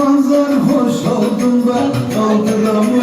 zaman sarhoş oldum da kaldıramıyorum.